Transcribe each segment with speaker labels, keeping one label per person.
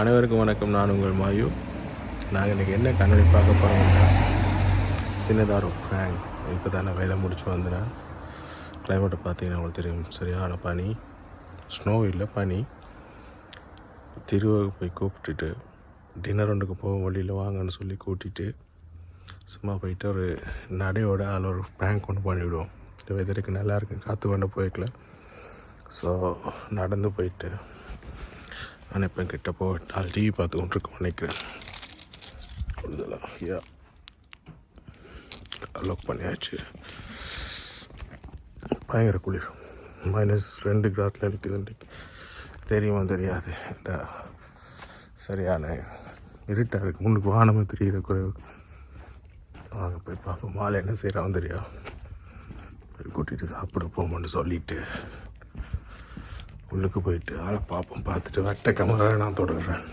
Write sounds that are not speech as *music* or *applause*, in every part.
Speaker 1: அனைவருக்கும் வணக்கம். நான் உங்கள் மாயு. நாங்கள் இன்றைக்கி என்ன கண்ணாடி பார்க்க போகிறோம்னா சின்னதாக ஒரு ஃபேங் இப்போ தான் வேலை முடிச்சு வந்தேன். கிளைமேட்டை பார்த்தீங்கன்னா உங்களுக்கு தெரியும். சரியான பனி. ஸ்னோ இல்லை பனி. திருவுக்கு போய் கூப்பிட்டுட்டு டின்னர் ஒன்றுக்கு போகும் வழியில் வாங்கன்னு சொல்லி கூட்டிட்டு சும்மா போயிட்டு ஒரு நடையோட அதில் ஒரு ப்ராங்க் ஒன்று பண்ணிவிடுவோம். இந்த வெதருக்கு நல்லா காற்று கொண்டு போய்க்கல. ஸோ நடந்து போயிட்டு அனைப்பேன் கிட்ட போய் டிவி பார்த்து கொண்டிருக்கோம் நினைக்கிறேன். கூடுதலாக யா. அலோக் பண்ணியாச்சு. பயங்கர குளிர். மைனஸ் ரெண்டு கிராத்தில் இருக்குது தெரியுமா தெரியாது. சரியான இருட்டாக இருக்குது முன்னுக்கு வானமே தெரியுற குறைவு. வாங்க போய் பார்ப்போம். மாலை என்ன செய்கிறான் தெரியா கூட்டிகிட்டு சாப்பிட போவோம்னு சொல்லிட்டு. உள்ளுக்கு போயிட்டு ஆளை பார்ப்போம் பார்த்துட்டு வட்ட கேமரா நான் தொடர்றேன்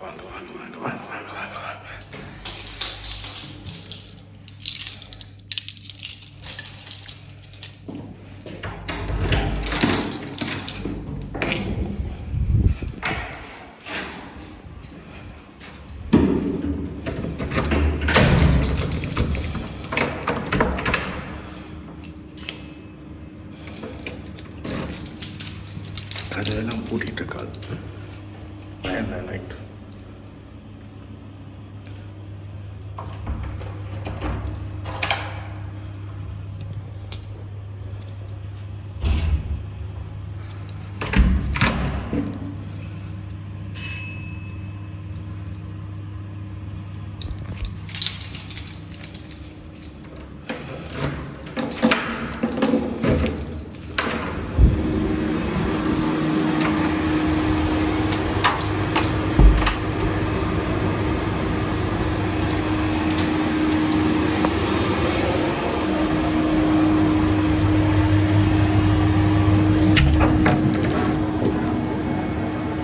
Speaker 1: வாங்க வாங்க வாங்க வாங்க வாங்க வாங்க வாங்க கதையெல்லாம் பூட்டிகிட்டு இருக்காது நைன் நைன் நைட்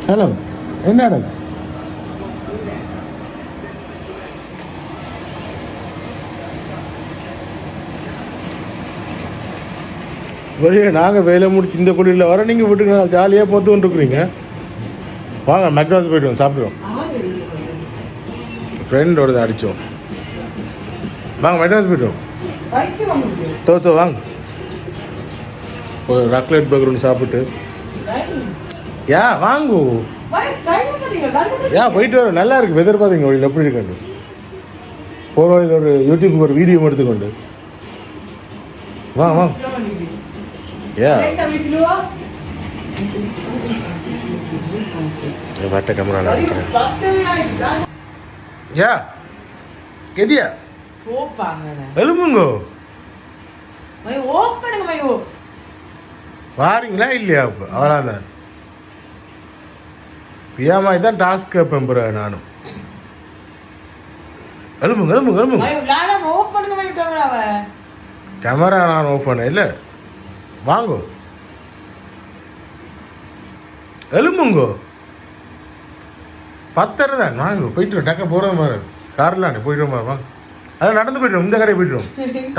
Speaker 1: ஹலோ என்னடா வெளியே நாங்கள் வேலை முடிச்சு இந்த குடியில் வர நீங்கள் வீட்டுக்கு நான் ஜாலியாக போத்து கொண்டுருக்குறீங்க வாங்க மெக்டாஸ் போய்ட்டு சாப்பிடுவோம் ஃப்ரெண்டோட அடித்தோம் வாங்க மெட்ராஸ் போய்ட்டோம் தோ தோ வாங்க. ஒரு ராக்லேட் பர்கர் ஒன்று சாப்பிட்டு. யா வாங்கு. யா போயிட்டு வர நல்லா இருக்கு. வெதர் பார்த்தீங்க வழியில் எப்படி இருக்கு போகிற வழியில் ஒரு யூடியூப்புக்கு ஒரு வீடியோ எடுத்துக்கொண்டு. வா வா. யா. வட்ட கேமரா நினைக்கிறேன் யா கெதியா? எலும்புங்கோ வாரீங்களா இல்லையா அவ்வளோதான் பியாமா தான் டாஸ்க் கேட்பேன் நானும். எலும்புங்க எலும்புங்க எலும்புங்க கேமரா நான் ஆஃப் பண்ணேன் இல்லை. வாங்கோ. எலும்புங்கோ பத்தரை தான். வாங்க போயிட்டு டக்க போகிறோம் பாரு. கார்லாம் போயிட்டு வாங்க அதான் நடந்து போயிட்டோம் இந்த கடையை போயிட்டோம்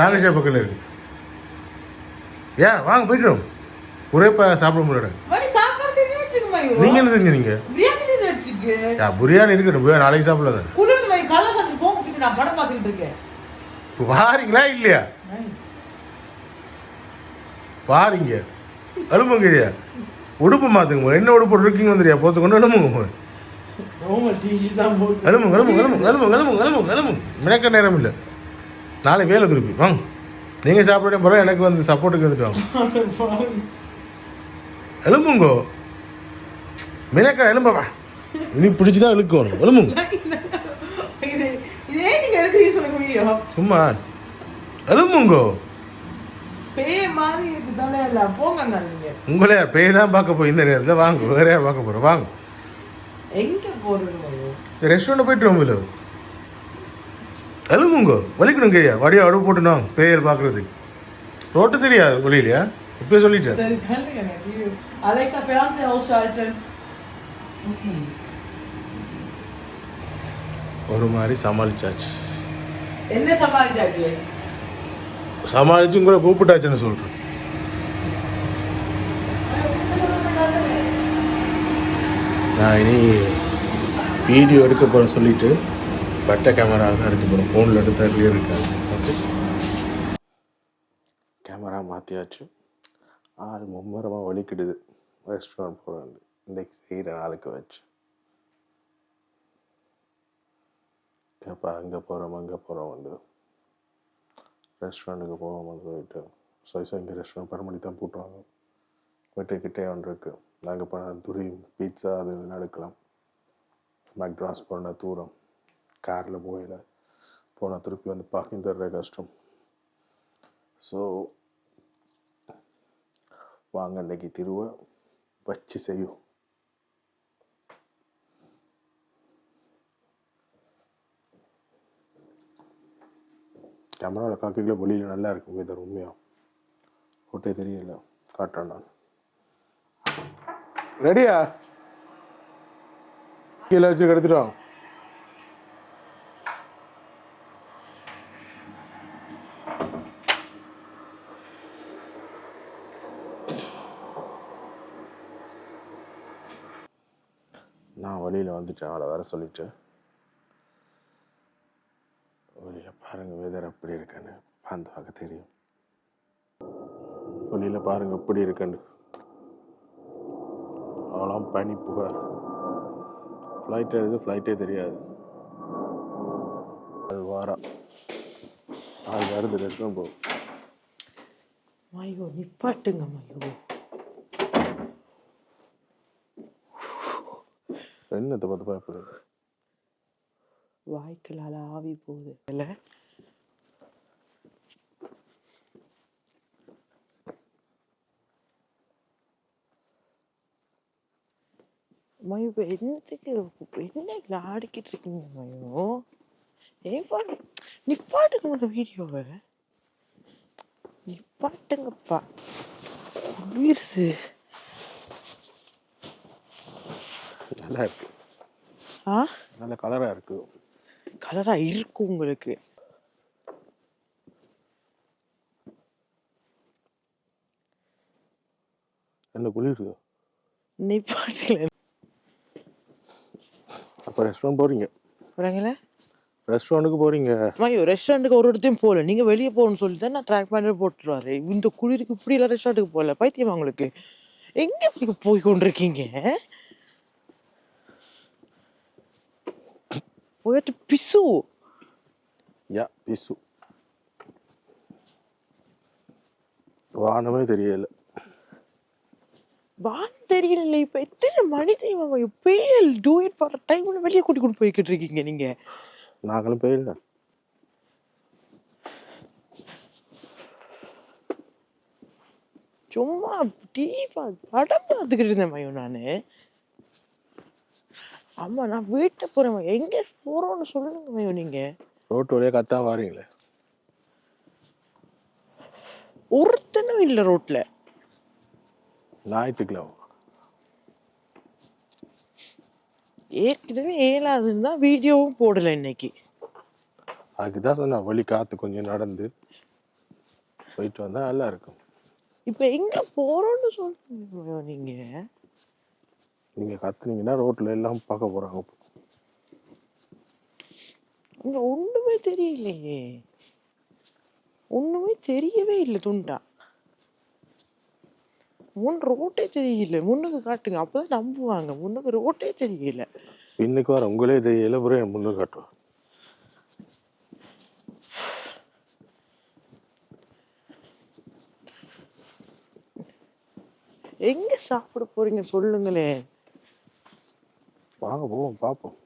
Speaker 1: தாங்கஷா பக்கத்தில் இருக்கு. ஏன் வாங்க போயிட்டோம் குறைப்பா சாப்பிட முடியல நீங்க என்ன செஞ்சீங்க யா பிரியாணி இருக்கட்டும் பிரியாணி நாளைக்கு சாப்பிடல இப்போ வாரீங்களா இல்லையா? பாருங்க எலும்புங்க இல்லையா உடுப்பு மாத்துங்க என்ன உடுப்பு இருக்கீங்க வந்துறியா போத்து கொண்டு எலும்புங்க எலும்புங்க எலும்புங்க எலும்புங்க எலும்புங்க எலும்புங்க எலும்புங்க எலும்புங்க மினக்க நேரம் இல்லை. நாளை வேலை திருப்பி வாங்க. நீங்கள் சாப்பிட போகிற எனக்கு வந்து சப்போர்ட்டுக்கு வந்துட்டு வாங்க. *laughs* எலும்புங்கோ மினக்கா எலும்பவா இனி பிடிச்சி தான் இழுக்கணும் எலும்புங்க சும்மா. எலும்புங்கோ உங்களே பேய் தான் பார்க்க போய் இந்த நேரத்தில். வாங்க வேறையா பார்க்க போகிறோம் வாங்க.
Speaker 2: எங்க மயோ
Speaker 1: ரெஸ்டாரண்ட் போயிட்டு ரொம்ப எலும்புங்கோ வலிக்கணும் கையா வடியா அடுப்பு போட்டுனோம் பேயல் பார்க்குறதுக்கு ரோட்டு தெரியாது வெளியிலையா? இப்பயே சொல்லிட்டேன். ஒரு மாதிரி சமாளிச்சாச்சு.
Speaker 2: என்ன சமாளிச்சாச்சு?
Speaker 1: சமாளிச்சு உங்களை கூப்பிட்டாச்சுன்னு சொல்கிறேன் நான் இனி வீடியோ எடுக்க போகிறேன் சொல்லிட்டு பட்டை கேமரா தான் எடுக்க போகிறேன் ஃபோனில் எடுத்தா கிளியர் இருக்காது. ஓகே கேமரா மாற்றியாச்சு ஆள் மும்மரமாக வலிக்கிடுது ரெஸ்டாரண்ட் போகிறேன் இன்றைக்கி செய்கிற ஆளுக்கு வச்சு அப்போ அங்கே போகிறோம் அங்கே போகிறோம் வந்து. ரெஸ்டாரண்ட்டுக்கு போவோம்னு சொல்லிட்டு. சைஸாக இங்கே ரெஸ்டாரண்ட் பரமணி தான் போட்டுவாங்க வீட்டுக்கிட்டே ஒன்று இருக்குது நாங்கள் போனால் துரி பீட்சா அது இதெல்லாம் எடுக்கலாம். மெக்டானல்ஸ் போனால் தூரம். காரில் போயில போனால் திருப்பி வந்து பார்க்கிங் தர்ற கஷ்டம். ஸோ வாங்க இன்றைக்கி திருவை வச்சு செய்யும் கேமராவில் காக்கிக்கில் வெளியில் நல்லா இருக்கும் வெதர் உண்மையாக ஃபோட்டோ தெரியல காட்டுறேன் நான். ரெடியா கீழே வச்சு எடுத்துட்டோம் நான் வழியில் வந்துட்டேன் அவளை வேற சொல்லிட்டு வெளியில் பாருங்கள் வெதர் எப்படி இருக்குன்னு பார்த்தாக தெரியும் வெளியில் பாருங்கள் எப்படி இருக்குன்னு. அவ்வளோ பனி புகார் ஃப்ளைட் எடுத்து ஃப்ளைட்டே தெரியாது. அது வாரம் அது வருது லட்சம் போகும்
Speaker 2: மயோ நிப்பாட்டுங்க மயோ.
Speaker 1: என்னத்தை பார்த்து பயப்படுது
Speaker 2: வாய்க்கலால ஆவி போகுது. இல்ல? மயோ என்னத்துக்கு என்ன ஆடிக்கிட்டு இருக்கீங்க மயோ ஏன் பாட்டு நிப்பாட்டுங்க அந்த வீடியோவை. நிப்பாட்டுங்கப்பா. வீர்ஸு
Speaker 1: நல்லா இருக்கு
Speaker 2: ஆ?
Speaker 1: நல்ல கலராக இருக்கு.
Speaker 2: கலரா இருக்கும் உங்களுக்கு.
Speaker 1: என்ன குளிருது?
Speaker 2: நிப்பாட்டுங்களேன்
Speaker 1: ரெஸ்டாரண்ட் போகிறீங்க
Speaker 2: வரீங்களே
Speaker 1: ரெஸ்டாரண்ட்டுக்கு போகிறீங்க
Speaker 2: ஐயோ ரெஸ்டாரண்ட்டுக்கு ஒரு இடத்தையும் போகல. நீங்க வெளியே போகணும்னு சொல்லிட்டு தான் நான் ட்ராக் பண்ணி போட்டுருவாரு. இந்த குளிருக்கு இப்படி எல்லாம் ரெஸ்டாரண்ட்டுக்கு போகல. பைத்தியமா உங்களுக்கு? எங்க இப்படி போய் கொண்டிருக்கீங்க போயிட்டு பிசு.
Speaker 1: யா பிசு. வானமே தெரியல.
Speaker 2: வான் தெரியல இப்ப எத்தனை மணி தெரியுமா? பேல் டூ இட் ஃபார் டைம்ல வெளியே கூட்டி கொண்டு போய்கிட்டு இருக்கீங்க நீங்க.
Speaker 1: நாங்களும் போயிடல
Speaker 2: சும்மா டீ படம் பார்த்துக்கிட்டு இருந்தேன் மயோ நானு. ஆமா நான் வீட்டை போறேன். எங்க போறோம்னு சொல்லுங்க மயோ நீங்க.
Speaker 1: ரோட்டு வழியாக கத்தா வாரீங்களே.
Speaker 2: ஒருத்தனும் இல்ல ரோட்ல
Speaker 1: ஞாயிற்றுக்கிழமை.
Speaker 2: ஏற்கனவே ஏழாதுன்னு தான் வீடியோவும் போடல இன்னைக்கு.
Speaker 1: அதுக்கு தான் சொன்னேன் வழி காற்று கொஞ்சம் நடந்து போயிட்டு வந்தால் நல்லா இருக்கும்.
Speaker 2: இப்ப எங்க போறோம்னு சொல்லுங்க மயோ நீங்க
Speaker 1: நீங்கள் கத்துனீங்கன்னா ரோட்டில் எல்லாம் பார்க்க போகிறாங்க
Speaker 2: இங்க ஒண்ணுமே தெரியலையே. ஒண்ணுமே தெரியவே இல்லை துண்டா? முன் ரோட்டே தெரியல. முன்னுக்கு காட்டுங்க. அப்பதான் நம்புவாங்க. முன்னுக்கு ரோட்டே தெரியல.
Speaker 1: இன்னைக்கு வர உங்களே தெரியல அப்புறம் முன்னு காட்டுவோம்
Speaker 2: எங்க சாப்பிட போறீங்க? சொல்லுங்களேன்.
Speaker 1: வாங்க போவோம் பார்ப்போம்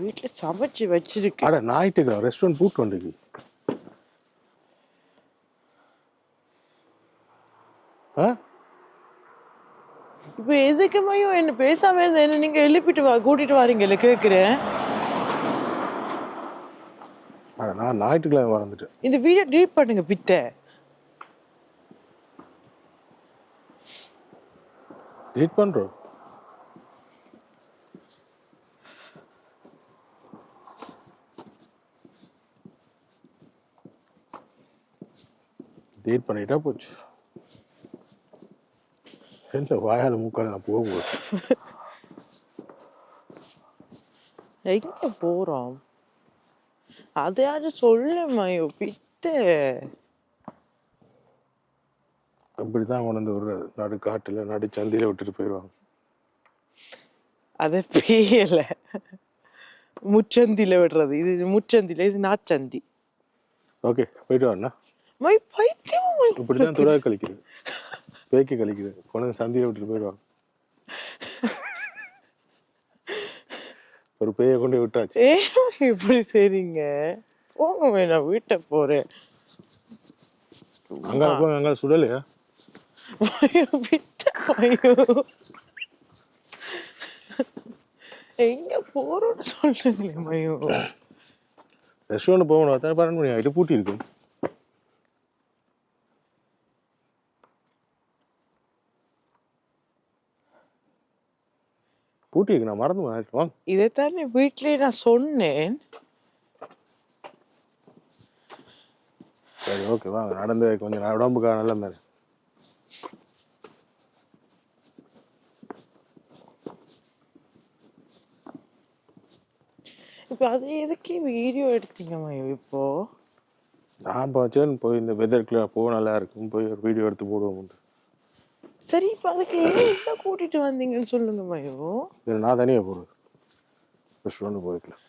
Speaker 2: வீட்டுல சமைச்சு வச்சிருக்கு
Speaker 1: அட ஞாயிற்றுக்கிழமை ரெஸ்டாரண்ட் பூட்டு வண்டிக்கு
Speaker 2: பேசாமல் இருந்த என்ன நீங்கள் எழுப்பிட்டு வா கூட்டிகிட்டு வரீங்கல்ல
Speaker 1: கேட்குறேன் நான் ஞாயிற்றுக்கிழமை மறந்துட்டேன்.
Speaker 2: இந்த வீடியோ டீப் பண்ணுங்க பித்தை.
Speaker 1: டிலீட் பண்ணுறோம் டீட் பண்ணிட்டா போச்சு. என்ன வாயால மூக்கால நான் போகும்போது
Speaker 2: எங்க போறோம் அதையாச்சும் சொல்ல மயோ பித்த
Speaker 1: அப்படி தான் கொண்டு விடுறது நடு காட்டில் நடு சந்தையில் விட்டுட்டு போயிடுவாங்க
Speaker 2: அத பேயல முச்சந்தில விடுறது இது முச்சந்தில இது நாச்சந்தி
Speaker 1: ஓகே போயிட்டு வாண்ணா
Speaker 2: மை பைத்தியம் மை.
Speaker 1: இப்படி தான் துறா கழிக்கிறது பேக்கி கழிக்கிறது கொண்டு சந்தையில் விட்டுட்டு போயிடுவாங்க ஒரு பேயை கொண்டு விட்டாச்சு.
Speaker 2: இப்படி செய்றீங்க? போங்க மை, நான் வீட்டை போறேன்.
Speaker 1: அங்க போய் அங்க சுடலையா?
Speaker 2: எங்க போறோம்னு சொல்லுங்களேன் மயோ.
Speaker 1: ரெஸ்டாரண்ட் போகணும் அத்தனை பன்னெண்டு மணி ஆகிட்டு பூட்டி இருக்கும் பூட்டி இருக்கு நான் மறந்து வாங்க.
Speaker 2: இதைத்தானே வீட்லயே நான் சொன்னேன்.
Speaker 1: சரி ஓகே வாங்க. நடந்து கொஞ்சம் உடம்புக்காக நல்ல மாதிரி
Speaker 2: இப்போ அது எதுக்கு வீடியோ எடுத்தீங்க மயோ இப்போ?
Speaker 1: நான் பார்த்தேன் போய் இந்த வெதர்க்குள்ள போக நல்லா இருக்கும். போய் ஒரு வீடியோ எடுத்து போடுவோம்.
Speaker 2: சரி இப்போ அதுக்கு என்ன கூட்டிட்டு வந்தீங்கன்னு சொல்லுங்க மயோ.
Speaker 1: இது நான் தனியாக போகிறது ரெஸ்டாரண்ட் போய்க்கலாம்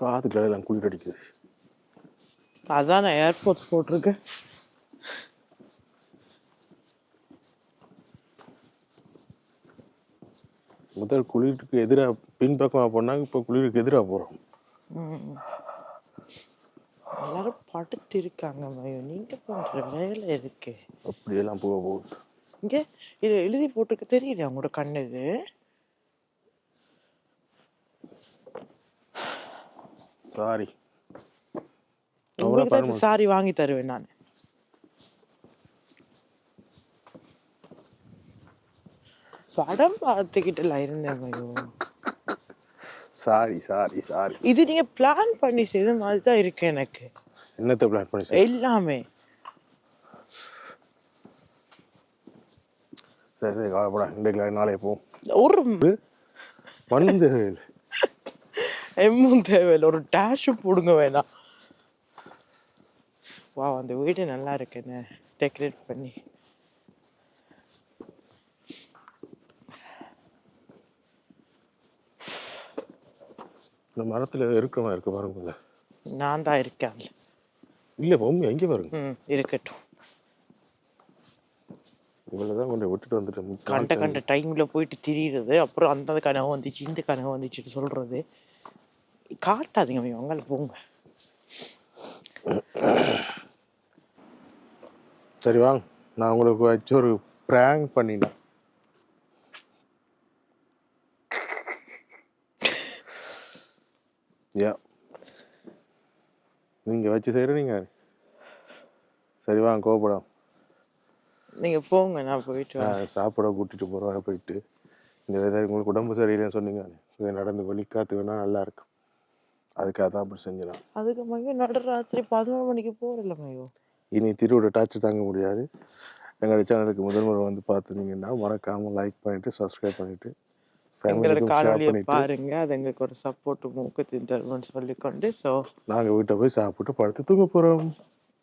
Speaker 1: காதுக்குள்ள எல்லாம் குளிர் அடிக்குது.
Speaker 2: அதான் நான் ஏர்போர்ட்ஸ் போட்டிருக்கேன்.
Speaker 1: முதல் குளிருக்கு எதிராக பின்பக்கமாக போனாங்க இப்போ குளிருக்கு எதிராக போகிறோம்.
Speaker 2: எல்லாரும் படுத்து இருக்காங்க மயோ நீங்க பண்ற வேலை இருக்கு
Speaker 1: அப்படியெல்லாம் போக போகுது
Speaker 2: இங்க இது எழுதி போட்டிருக்க தெரியல உங்களோட கண்ணுக்கு
Speaker 1: சாரி
Speaker 2: உங்களுக்கு தான் சாரி வாங்கி தருவேன் நான். படம் பார்த்துக்கிட்டுல இருந்தேன் மயோ
Speaker 1: சாரி சாரி சாரி
Speaker 2: இது நீங்க பிளான் பண்ணி செய்த மாதிரி தான் இருக்கு எனக்கு.
Speaker 1: என்னத்தை பிளான் பண்ணி
Speaker 2: எல்லாமே.
Speaker 1: சரி சரி கவலைப்பட இன்றைக்கு நாளைக்கு போவோம்.
Speaker 2: ஒரு
Speaker 1: வந்து
Speaker 2: எம்மும் தேவையில்லை. ஒரு டேஷும் போடுங்க வேணாம் வா அந்த வீடு நல்லா இருக்குன்னு டெக்கரேட் பண்ணி.
Speaker 1: இந்த மரத்தில் இருக்கமா இருக்கு பாருங்கல்ல
Speaker 2: நான் தான் இருக்கேன் அதுல.
Speaker 1: இல்லை பொம்மை எங்கே பாருங்க?
Speaker 2: ம் இருக்கட்டும்.
Speaker 1: இவ்வளோ தான் கொண்டு விட்டுட்டு வந்துட்டேன்.
Speaker 2: கண்ட கண்ட டைம்ல போயிட்டு திரியிறது அப்புறம் அந்த கனவு வந்துச்சு இந்த கனவு வந்துச்சுன்னு சொல்றது. காட்டாதீங்க அங்கால போங்க.
Speaker 1: சரி வாங்க. நான் உங்களுக்கு வச்சு ஒரு ப்ராங்க் பண்ணிட்டேன் யா நீங்கள் வச்சு செய்கிற நீங்கள் சரி வாங்க கோபப்படம்
Speaker 2: நீங்க போங்க நான் போயிட்டு
Speaker 1: சாப்பிட கூட்டிட்டு போகிறோம் போயிட்டு. இந்த வெதர் உங்களுக்கு உடம்பு சரியில்லைன்னு சொன்னீங்க. நடந்து வலி காத்து வேணா நல்லா இருக்கும். அதுக்காக தான் அப்படி செஞ்சலாம்
Speaker 2: அதுக்கு மயோ நடுராத்திரி பதினொரு மணிக்கு போறல மயோ.
Speaker 1: இனி திருவோட டார்ச்சர் தாங்க முடியாது. எங்களோட சேனலுக்கு முதல் முறை வந்து பார்த்துருந்தீங்கன்னா மறக்காம லைக் பண்ணிட்டு சப்ஸ்கிரைப் பண்ணிட்டு
Speaker 2: எங்களோட காணொலியை
Speaker 1: பண்ணிட்டு
Speaker 2: பாருங்க. அது எங்களுக்கு ஒரு சப்போர்ட் மூக்கத்தின் தருவன்னு சொல்லிக்கொண்டு ஸோ
Speaker 1: நாங்கள் வீட்டை போய் சாப்பிட்டு படுத்து தூங்க போகிறோம்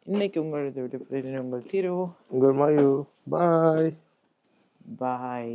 Speaker 2: இன்னைக்கு உங்களது விடுப்பு உங்கள் தீர்வு.
Speaker 1: உங்கள் மாயு. பாய்
Speaker 2: பாய்